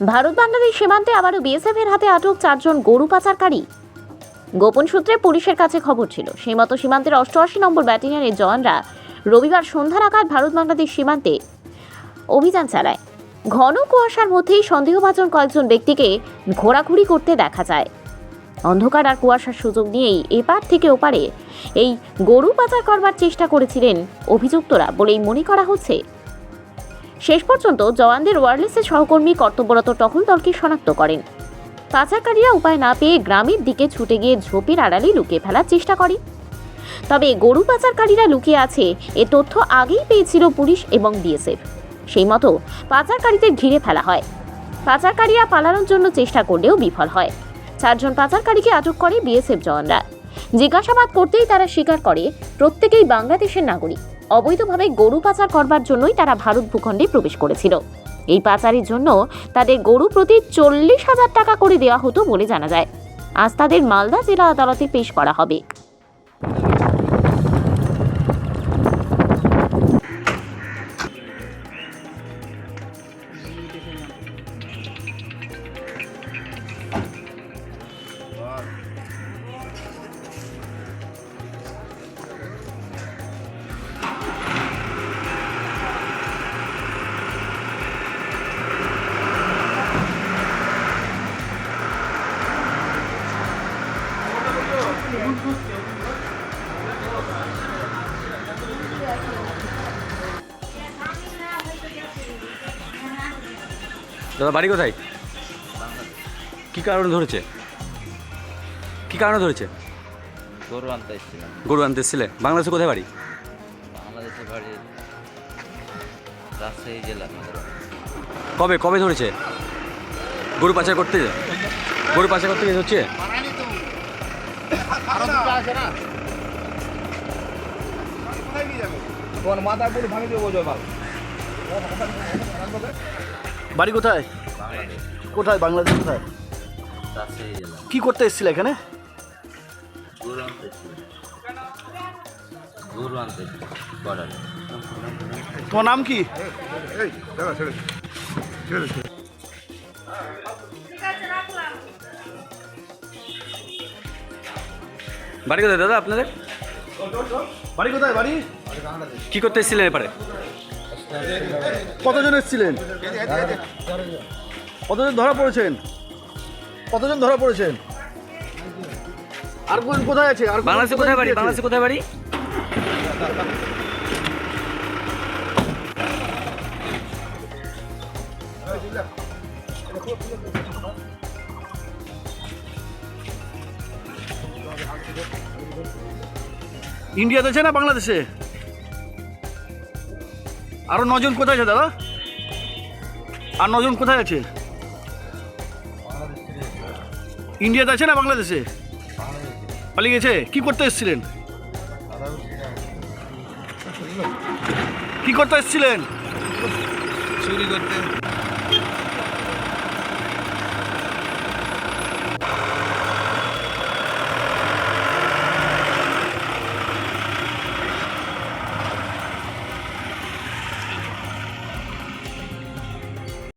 ভারত বাংলাদেশ সীমান্তে আবারও বিএসএফ এর হাতে আটক চারজন গরু পাচারকারী। গোপন সূত্রে পুলিশের কাছে খবর ছিল সেই মতো সীমান্তের অষ্টআশি নম্বর ব্যাটালিয়নের জওয়ানরা রবিবার সন্ধ্যা নাগাদ ভারত বাংলাদেশ সীমান্তে অভিযান চালায়। ঘন কুয়াশার মধ্যেই সন্দেহভাজন কয়েকজন ব্যক্তিকে ঘোরাঘুরি করতে দেখা যায়। অন্ধকার আর কুয়াশার সুযোগ নিয়েই এপার থেকে ওপারে এই গরু পাচার করবার চেষ্টা করেছিলেন অভিযুক্তরা বলেই মনে করা হচ্ছে শেষ পর্যন্ত জওয়ানদের ওয়ারলেসের সহকর্মী কর্তব্যরত টহল দলকে শনাক্ত করেন। পাচারকারীরা উপায় না পেয়ে গ্রামের দিকে ছুটে গিয়ে ঝোপের আড়ালে লুকিয়ে ফেলার চেষ্টা করে। তবে গরু পাচারকারীরা লুকিয়ে আছে, এ তথ্য আগেই পেয়েছিল পুলিশ এবং বিএসএফ। সেই মতো পাচারকারীদের ঘিরে ফেলা হয়। পাচারকারীরা পালানোর জন্য চেষ্টা করলেও বিফল হয়। চারজন পাচারকারীকে আটক করে বিএসএফ জওয়ানরা। জিজ্ঞাসাবাদ করতেই তারা স্বীকার করে, প্রত্যেকেই বাংলাদেশের নাগরিক। অবৈধভাবে গরু পাচার করবার জন্যই তারা ভারত ভূখণ্ডে প্রবেশ করেছিল। এই পাচারের জন্য তাদের গরু প্রতি চল্লিশ হাজার টাকা করে দেওয়া হতো বলে জানা যায়। আজ তাদের মালদা জেলা আদালতে পেশ করা হবে। দাদা বাড়ি কোথায়? কি কারণে ধরেছে? কি কারণে ধরেছে? গরু আনতে এসেছিলাম। গরু আনতে এসেছিলে। বাংলাদেশে কোথায় বাড়ি? বাংলাদেশের বাড়ি রাজশাহী জেলা কবে কবে ধরেছে? গরু পাচার করতে গরু পাচার করতে গিয়ে হচ্ছে বাড়ি কোথায়? কোথায়? বাংলাদেশ কোথায়? কি করতে এসেছিলে এখানে? তোমার নাম কি? বাড়ি কোথায় দাদা আপনাদের? বাড়ি কোথায় বাড়ি? কি করতে এসেছিলেন এপারে? কতজন এসেছিলেন? কতজন ধরা পড়েছেন? কতজন ধরা পড়েছেন? আর কোন কোথায় আছে? আর বাংলাদেশে কোথায় বাড়ি? বাংলাদেশে কোথায় বাড়ি? ইন্ডিয়াতে আছে না বাংলাদেশে? আরও নজন কোথায় আছে, দাদা? আর নজন কোথায় আছে? ইন্ডিয়াতে আছে না বাংলাদেশে? পালিয়ে গেছে? কি করতে এসেছিলেন? কি করতে এসেছিলেন? চুরি করতে।